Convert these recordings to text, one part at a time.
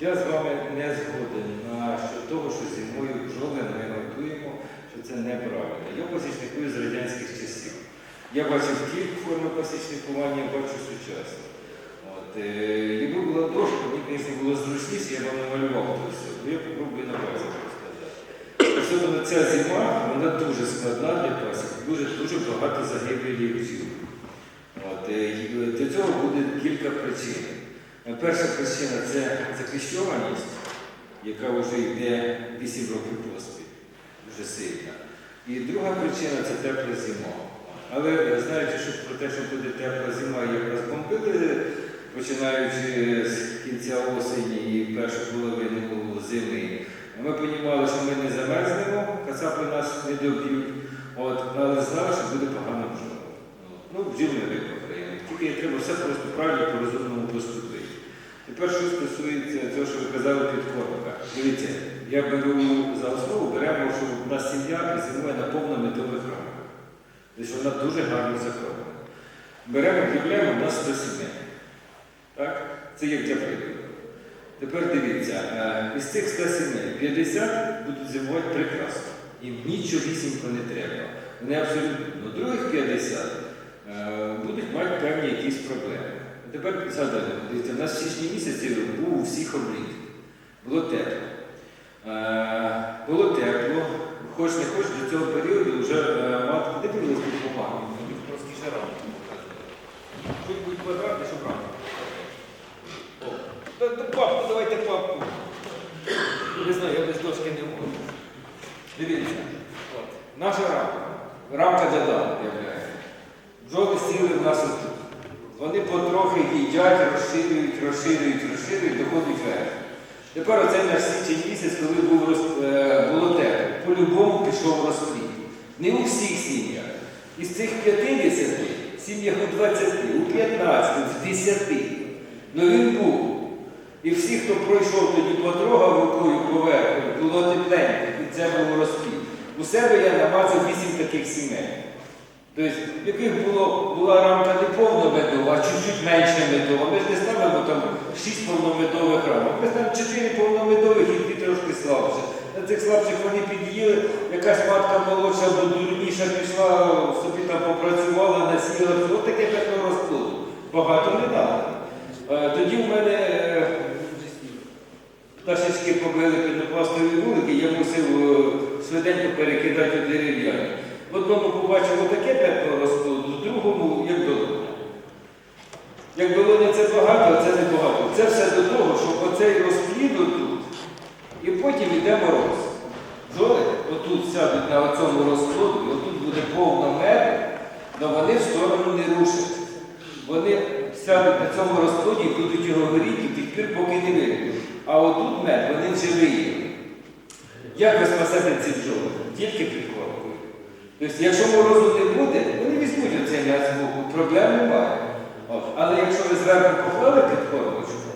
Я з вами не згоден на що того, що зимою бджоли ми готуємо, що це неправильно. Я пасічникую з радянських часів. Я бачив ті форми пасічникування, бачу сучасні. От, е, якби була дошка, мені, звісно, було зручніше, я б намалював це все. Ну, Я попробую на пальцях розказати. Особливо ця зима, вона дуже складна для пасік, дуже, дуже багато загибелі бджіл. Е, Для цього буде кілька причин. Е, Перша причина це захищованість, яка вже йде 8 років поспіль, дуже сильна. І друга причина це тепла зима. Але знаючи, що про те, що буде тепла зима, як розбомбили, починаючи з кінця осені і першу половину зими, ми розуміли, що ми не замерзнемо, кацапи нас не доб'ють, але знали, що буде погано бджола. Ну, бджіл не випахаємо. Тільки треба все просто правильно по розумному поступити. Тепер, що стосується цього, що ви казали, підкормка. Дивіться, я беру за основу, беремо, що в нас сім'я зимує на повномедових рамках. Тобто вона дуже гарно закроплена. Беремо, виявляємо, у нас 100 сімей. Так? Це як для прикладу. Тепер дивіться, е, із цих 100 сімей 50 будуть зимувати прекрасно. Їм нічогісінько не треба. Вони абсолютно. Других 50 е, будуть мати певні якісь проблеми. Тепер згадайте, дивіться, у нас в січні місяці був у всіх обліт. Було тепло. Е, було тепло, хоч не хоч до цього періоду вже мати матки де дивились під ще рано показували. Хоч будь квадратний, щоб рано. О, да- да папку, давайте папку. Не знаю, я без дошки не можу. Дивіться, от, наша рамка. Рамка для даних являється. Бджоли сіли в нас отут. Вони потрохи їдять, розширюють, розширюють, розширюють, доходять вверх. Тепер оцей наш січень місяць, коли був роз... е, було тепло, по-любому пішов розплід. Не у всіх сім'ях. Із цих 50 сім'ях у 20, у 15, в 10. Ну він був. І всі, хто пройшов тоді потрогав рукою поверху, було тепленько, і це був розплід. У себе я намацав 8 таких сімей. Тобто, яких було, була рамка не повномедова, а чуть-чуть менше медова. Ми ж не ставимо там 6 повномедових рамок. Ми ставимо 4 повномедових і 2 трошки слабше. На цих слабших вони під'їли, якась матка молодша або дурніша пішла, собі там попрацювала, насіяла. Ось таке пекло розплоду. Багато не дали. Е, Тоді в мене е, пташечки побили пінопластові вулики, я мусив е, швиденько перекидати у дерев'яні. В одному побачив отаке пекло розплоду, в другому як долоня. Як долоня це багато, а це не багато. Це все до того, щоб оцей розплід отут, і потім йде мороз. Бджоли отут сядуть на цьому розплоду, і отут буде повно меду, але вони в сторону не рушать. Вони сядуть на цьому розплоді і будуть його горіти тих пір, поки не вийдуть. А отут мед, вони вже виїли. Як ви спасете ці бджоли? Тільки підкормкою. Тобто, якщо морозу не буде, вони візьмуть оцей м'яз з боку, проблем немає. Але якщо ви зверху поклали підкормочку,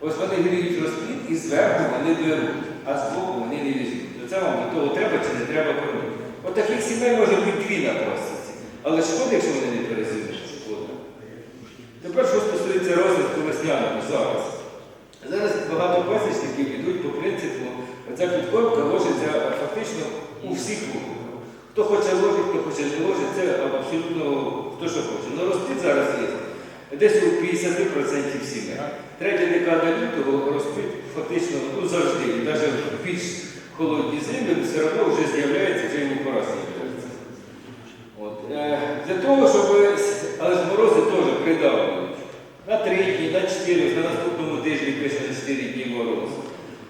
ось вони гріють розплід і зверху вони беруть, а з боку вони не візьмуть. То це вам до того треба чи не треба кормити. От таких сімей може бути дві на просіці. Але шкода, якщо вони не перезимують. Тепер, що стосується розвитку весняного зараз. Зараз багато пасічників йдуть по принципу, ця підкормка ложиться фактично у всіх вуликах. Хто хоче ложить, хто хоче не ложить, це абсолютно хто що хоче. Ну розплід зараз є. Десь у 50% сімей. Третя декада лютого розплід фактично ну, завжди, і навіть в більш холодні зими, все одно вже з'являється, вже йому пора. Е, Для того, щоб, але ж морози теж придавлюють. На 3 дні, на 4, на наступному тижні пише на 4 дні мороз.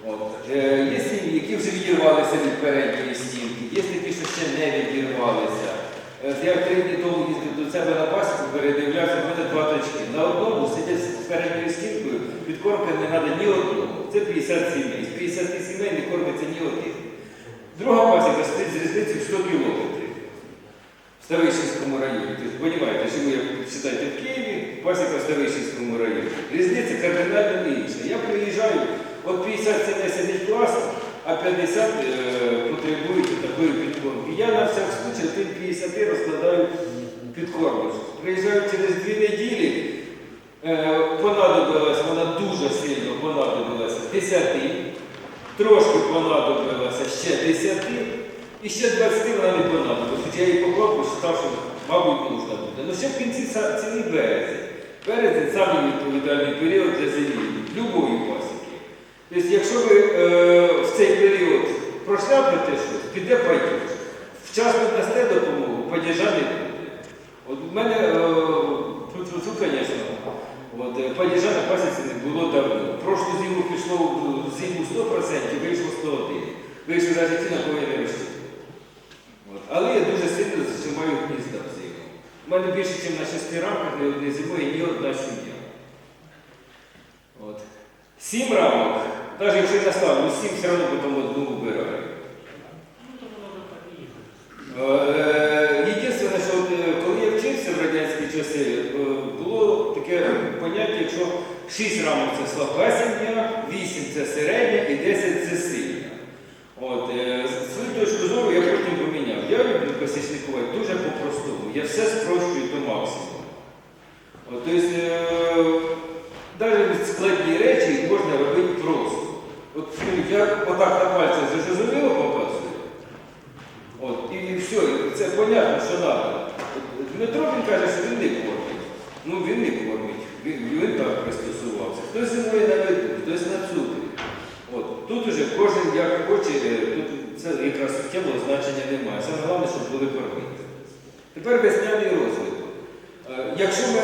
От. Е, Є сім'ї, які вже відірвалися від передньої стінки, є такі, що ще не відірвалися. Е, Я три дні тому їздив до себе на пасіку, передивлявся, в мене два точки. На одному сидять з передньою стінкою, підкормка не треба ні одного. Це 50 сімей. З 50 сімей не кормиться ні один. Друга пасіка стоїть з різницею в 100 кілометрів в Ставищенському районі. Розумієте, живу, як вважаєте, в Києві, пасіка в Ставищенському районі. Різниця кардинально інша. Я приїжджаю, от 50 сімей сидить класно, а 50 е, потребують такої підкормки. Я на всяк случай тим 50 розкладаю підкормочку. Приїжджаю через дві неділі, е, понадобилась вона вона дуже сильно понадобилася 10, трошки понадобилася ще 10, і ще 20 вона не понадобилася. Я її поклав, бо що, мабуть, нужна буде. Ну ще в кінці цілий березень. Березень самий відповідальний період для землі, любої пасіки. Тобто, якщо ви е, в цей період прошляпите щось, піде падіж. Вчасно дасте допомогу, падіжа не буде. От в мене, е, звісно, от, е, падіжа пасіці не було давно. Прошлу зиму пішло в зиму 100%, вийшло 101. Вийшло навіть ті, на кого я не розчитував. Але я дуже сильно зажимаю гнізда взиму. У мене більше, ніж на шести рамках, одне зимою, ні одна сім'я. Сім рамок, навіть якщо я наставлю сім, все одно потім одну вибираю. Е, Єдине, що е, коли я вчився в радянські часи, е, було таке поняття, що 6 рамок це слабка сім'я, 8 це середня і 10 це сильна. От, е, з свою точку зору я потім поміняв. Я люблю посічникувати дуже по-простому. Я все спрощую до максимуму. От, тобто, навіть складні речі можна робити просто. От, ну, я отак на пальцях зрозуміло показую. От, і, і все, і це понятно, що треба. Дмитро він каже, що він не кормить. Він кормить, він, так пристосувався. Хтось зимує на виду, хтось на цукрі. От, тут уже кожен як хоче, е, тут це якраз суттєвого значення немає. Саме головне, щоб були кормити. Тепер весняний розвиток. Е, Якщо ми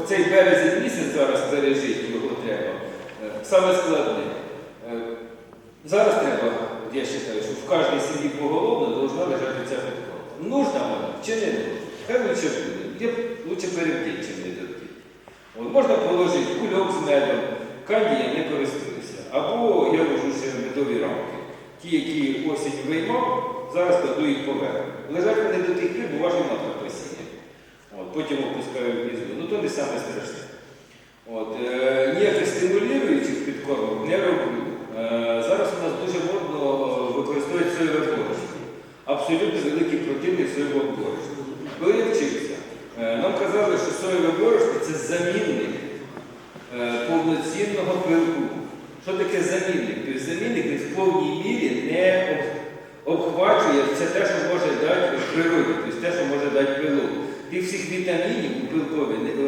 оцей березень місяць зараз пережити, його треба, е, саме складне. Зараз треба, я вважаю, що в кожній сім'ї поголовно должна лежати ця підкова. Нужна вона чи не нужна? Хай лучше буде. Б лучше перебдіть, чим не. От можна положити кульок з медом, канді не користуюся. Або я ложу ще медові рамки. Ті, які осінь виймав, зараз кладу їх поверх. Лежать вони до тих пір, бо важко матка посіє. Потім опускаю в гніздо. Ну то не саме страшне. От, е, ніяких стимулюючих підкормок не роблю. Е, зараз у нас дуже модно е, використовують соєве борошно. Абсолютно великий противник соєвого борошна. Коли я вчився, е, нам казали, що соєве борошно це замінник е, повноцінного пилку. Що таке замінник? Тобто замінник в повній мірі не обхвачує все те, що може дати в природі, тобто те, що може дати пилок. Тих всіх вітамінів у пилкові е,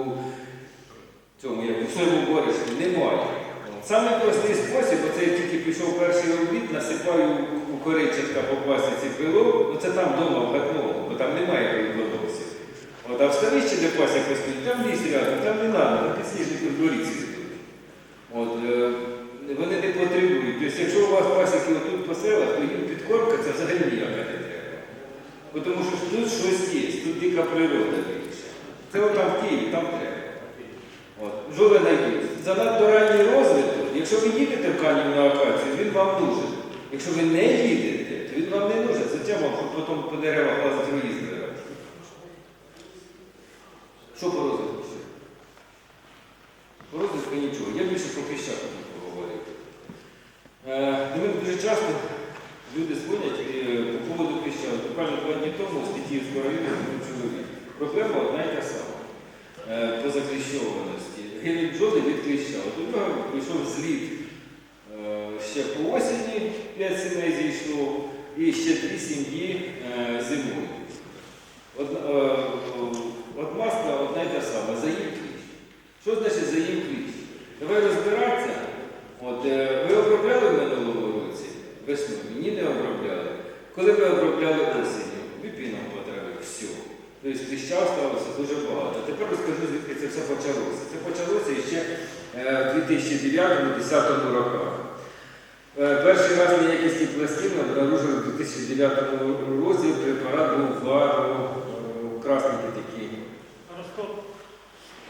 у цьому як у своєму борошні немає. Самий простий спосіб, оце я тільки пішов перший обід, насипаю у коричатка по пасіці пилок, ну це там вдома в гатновому, бо там немає кладовців. От, а в ставищі, де пасіка стоїть, там ліс рядом, там не треба, там підсніжники в дворі цвітуть. От, е, вони не потребують. Тобто, якщо у вас пасіки отут по селах, то їм підкормка це взагалі ніяка не треба. Тому що тут щось є, тут дика природа більше. Це от в Києві, там треба. От, бджоли найдуть. Занадто ранній розвиток, якщо ви їдете в Канів на акацію, він вам нужен. Якщо ви не їдете, то він вам не нужен. Зачем щоб потім по деревах лазити виїзд збирати? Що по розвитку ще? По розвитку нічого. Я більше про піщак хотів поговорити. Е, дуже часто люди дзвонять е, по поводу піщак. Буквально два дні тому з Тетіївського району чоловік. Проблема одна і та сама. Е, по закліщованості. Гинуть бджоли від кліща. От нього прийшов зліт е, ще по осені, 5 сімей зійшло, і ще дві сім'ї зимою е, от маска одна й та сама, заїм кліщ. Що значить заїм кліщ? Давай розбиратися. От, е, ви обробляли в минулому році весною? Ні, не обробляли. Коли ви обробляли осінню, біпіном потрапив, все. Тобто кліща сталося дуже багато. Тепер розкажу, звідки це все почалося. Це почалося ще е, в 2009-2010 роках. Е, Перший раз на якісті пластин обнаружили в 2009 році препарат був варо, е,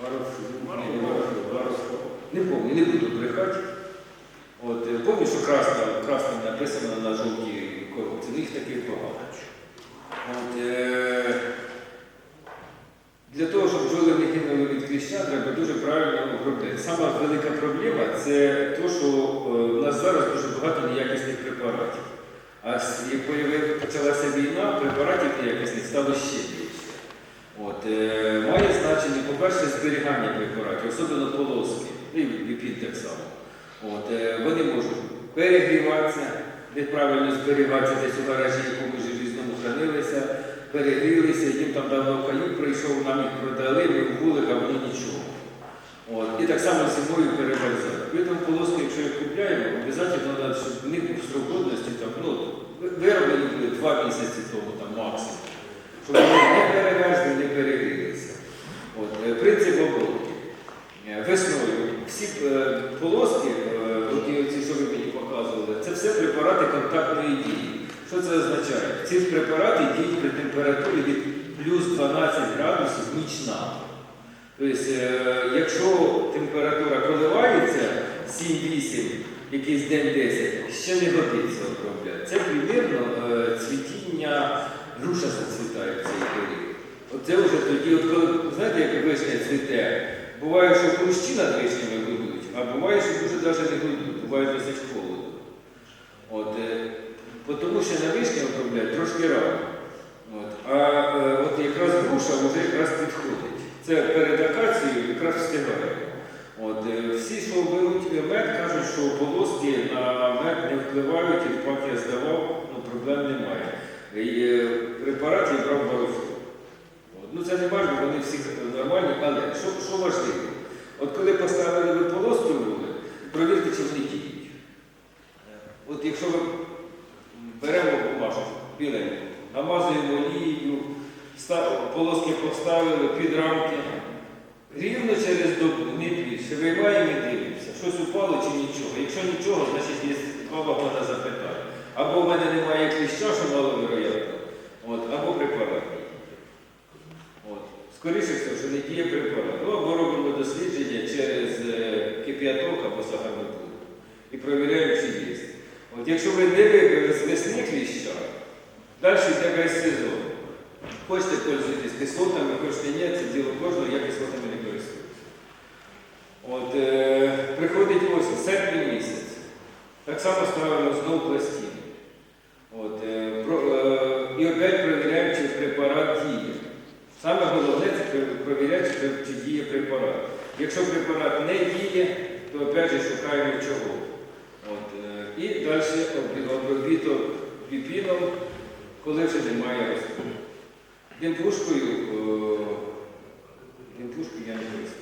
не вароф- Не буду брехати. От, е, пам'ятаю, що красна, красним написано на жовтій коробці, ну їх таких багато. От, е, для того, щоб бджоли не гинули від кліща, треба дуже правильно обробляти. Сама велика проблема це те, що е, в нас зараз дуже багато неякісних препаратів. А як почалася війна, препаратів неякісних стало ще більше. От, е, має значення, по-перше, зберігання препаратів, особливо полоски. і біпін так само. От, е, вони можуть перегріватися, неправильно зберігатися десь у гаражі, якому желізному хранилися, перегрілися, їм там давно каюк прийшов, нам їх продали, ми в а вони нічого. От, і так само зимою перемерзають. Тому полоски, якщо їх купляємо, обов'язково треба, щоб в них був срок годності, ну, вироблені були два місяці тому там, максимум. Щоб вони не перемерзли, не перегрілися. Е, принцип обробки. Е, Весною всі е, полоски, оці, що ви мені показували, це все препарати контактної дії. Що це означає? Ці препарати діють при температурі від плюс 12 градусів нічна. Тобто, якщо температура коливається 7-8, якийсь день 10, ще не годиться обробляти. Це примірно цвітіння груша зацвітає в цей період. Оце вже тоді, от коли, знаєте, як вишня цвіте, буває, що хрущі над вишнями гудуть, а буває, що дуже навіть не гудуть, буває досить холодно. От, е, тому що на вишні обробляють трошки рано. От, а е, от якраз груша вже якраз підходить. Це перед акацією якраз встигає. От, е, всі, що беруть мед, кажуть, що полоски на мед не впливають, і пак я здавав, ну, проблем немає. І, е, препарат я брав барофу. Ну це не важливо, вони всі нормальні, але що, що важливо? От коли поставили ви полоску провірте, чи вони діють. От якщо ви беремо бумажку біленьку, намазуємо олією, полоски поставили під рамки, рівно через добу, не більше, виймаємо і дивимося, щось упало чи нічого. Якщо нічого, значить є два вагона запитань. Або в мене немає кліща, що маловероятно, от, або препарат. От. Скоріше всього, що не діє препарат. Ну, або робимо дослідження через е, кип'яток або сахарну пудру. І перевіряємо, чи є. От якщо ви не вибрали з весни кліща, далі йде весь сезон. Хочете пользуйтесь кислотами, хочете ні, це діло кожного, я кислотами не користуюся. От, е, приходить осінь, серпень місяць. Так само ставимо знову пластини. От, е, про, е, і опять перевіряємо, чи препарат діє. Саме головне це пер- перевіряти, чи, чи діє препарат. Якщо препарат не діє, то опять же шукаємо чого. От, е, і далі обробіток піпіном, коли вже немає рослин. Димпушкою, я не користуюся.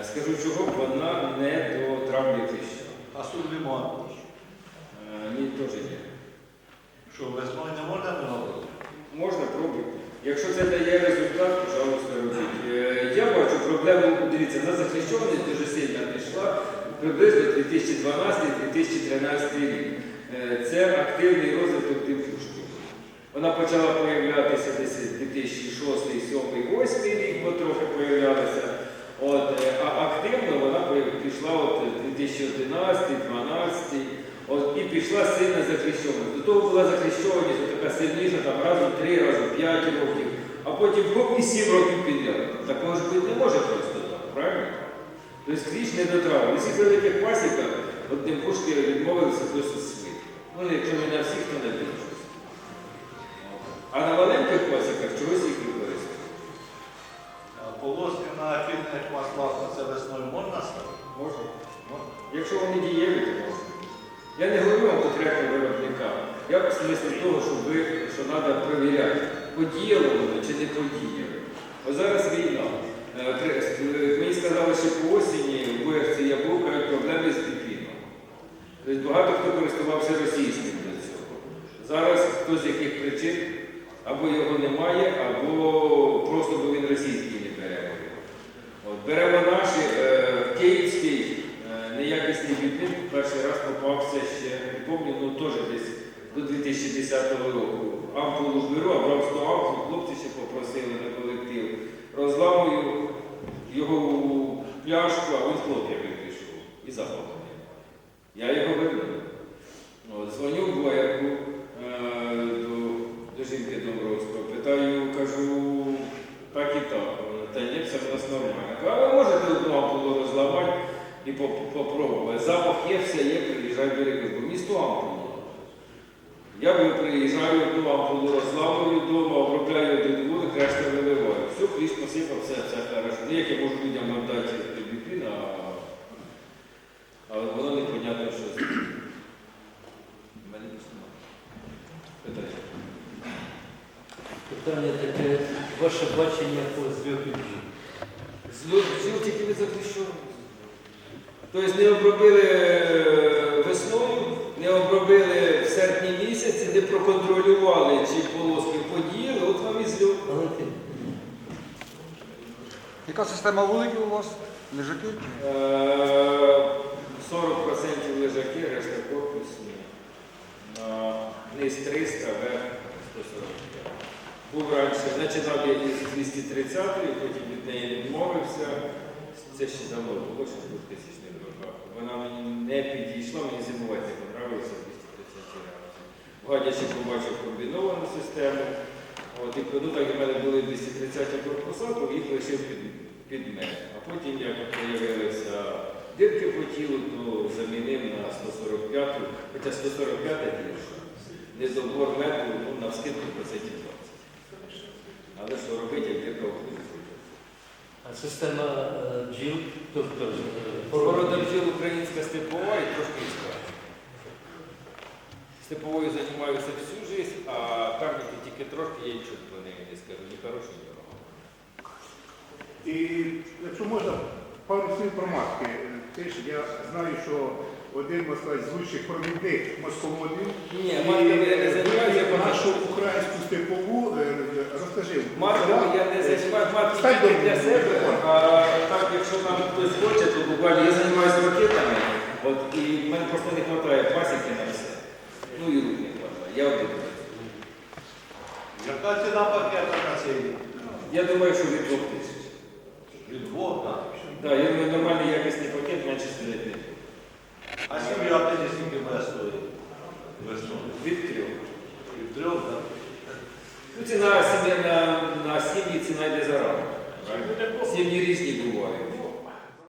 Е, Скажу чого, вона не до травлі кліща. А сублімат, Е, Ні, теж є. що весною не можна робити? Можна пробувати. Якщо це дає результат, пожалуйста, робіть. Е, Я бачу проблему, дивіться, на захищеність дуже сильно пішла приблизно 2012-2013 рік. Е, Це активний розвиток димпушки. Вона почала появлятися десь 2006, 2007, 2008 рік, бо трохи появлялася. Е, а активно вона пішла от 2011, 2012, от, і пішла сильна захищеність. До того була захищеність от така сильніша, там раз у три, раз у п'ять років, а потім хоп і сім років підряд. Такого ж бути не може просто? Тобто не дотравив. На всіх великих пасіках одним пушки відмовилися досить швидко. Ну, якщо не на всіх, то на більшості. А на маленьких пасіках чогось їх використовують. А Полоски на фільних маслах на це весною можна ставити? Можна? Можна. Якщо вони дієві, то можна. Я не говорю вам конкретно виробника. Я в смислі того, що ви що треба перевіряти, подіяло воно чи не подіяло. Ось зараз війна. Е, е, Мені сказали, що по осені в Боярці Яблук кажуть проблеми з піпіном. Тобто багато хто користувався російським до цього. Зараз хто з яких причин або його немає, або просто бо він російський не бере. От, беремо наші е, в Київський е, неякісний бітник перший раз попався ще, не пам'ятаю, ну теж десь до 2010 року. Ампулу беру, а брав 100 ампул, хлопці ще попросили на колектив. Розламую його у а він пішов. І запаху. Я його вернув. От, дзвоню в боярку е, до, до жінки Домбровського, питаю, кажу, так і так. Вона, Та ні, все в нас нормально. Кажу, А ви можете одну ампулу розламати і поп- попробувати. Запах є, все є, приїжджай бери, бо місто ампулу. Я би приїжджаю одну ампулу розламую вдома, обробляю один вулик, решта виливаю. Все, кліш посипав, все, все хорошо. Ну, як я можу людям надати біпін, а Питання таке, ваше бачення по зльоту бджіл. Зльот тільки від захищеного. Тобто не обробили е, весною, не обробили в серпні місяці, не проконтролювали, чи полоски подіяли, от вам і зльот. Яка система вуликів у вас? Лежаки? Е, 40% лежаки, решта корпусні. Низ 300, верх 145. Був раніше, починав я із 230-ї, потім від неї відмовився. Це ще давно було, ще в 2000 роках. Вона мені не підійшла, мені зимувати не подобалося 230 разів. Гадячи побачив комбіновану систему. От, і ну, так в мене були 230 корпуса, то їх лишив під, під мене. А потім, як з'явилися дирки по тілу, то замінив на 145, хоча 145 гірше. Недобор меду ну, на скидку процентів 20. Але що робити, як входить? а система е, бджіл, тобто е, Порода бджіл українська степова і трошки іспанська. Степовою займаюся всю життя, а карніки тільки трошки, я нічого про неї не скажу, ні хороші, ні погані. І якщо можна, пару слів про матки. Теж я знаю, що один можна з лучших провідних московодів. Ні, матками я не займаюся, бо нашу українську степову е, розкажи. Матками я не займаюся, Стань тільки для себе, а так, якщо там хтось хоче, то буквально я займаюся ракетами, от, і в мене просто не вистачає пасіки на все. Ну і рук не вистачає, я один. Яка ціна пакета на цей? Я думаю, що від двох тисяч. Від двох, так? Так, я думаю, нормальний якісний пакет менше стріляти. А сім'я тоді скільки буде стоїть? Від трьох. Від трьох, так? Ну, ціна сім'я на, на сім'ї ціна йде за рамок. Сім'ї різні бувають.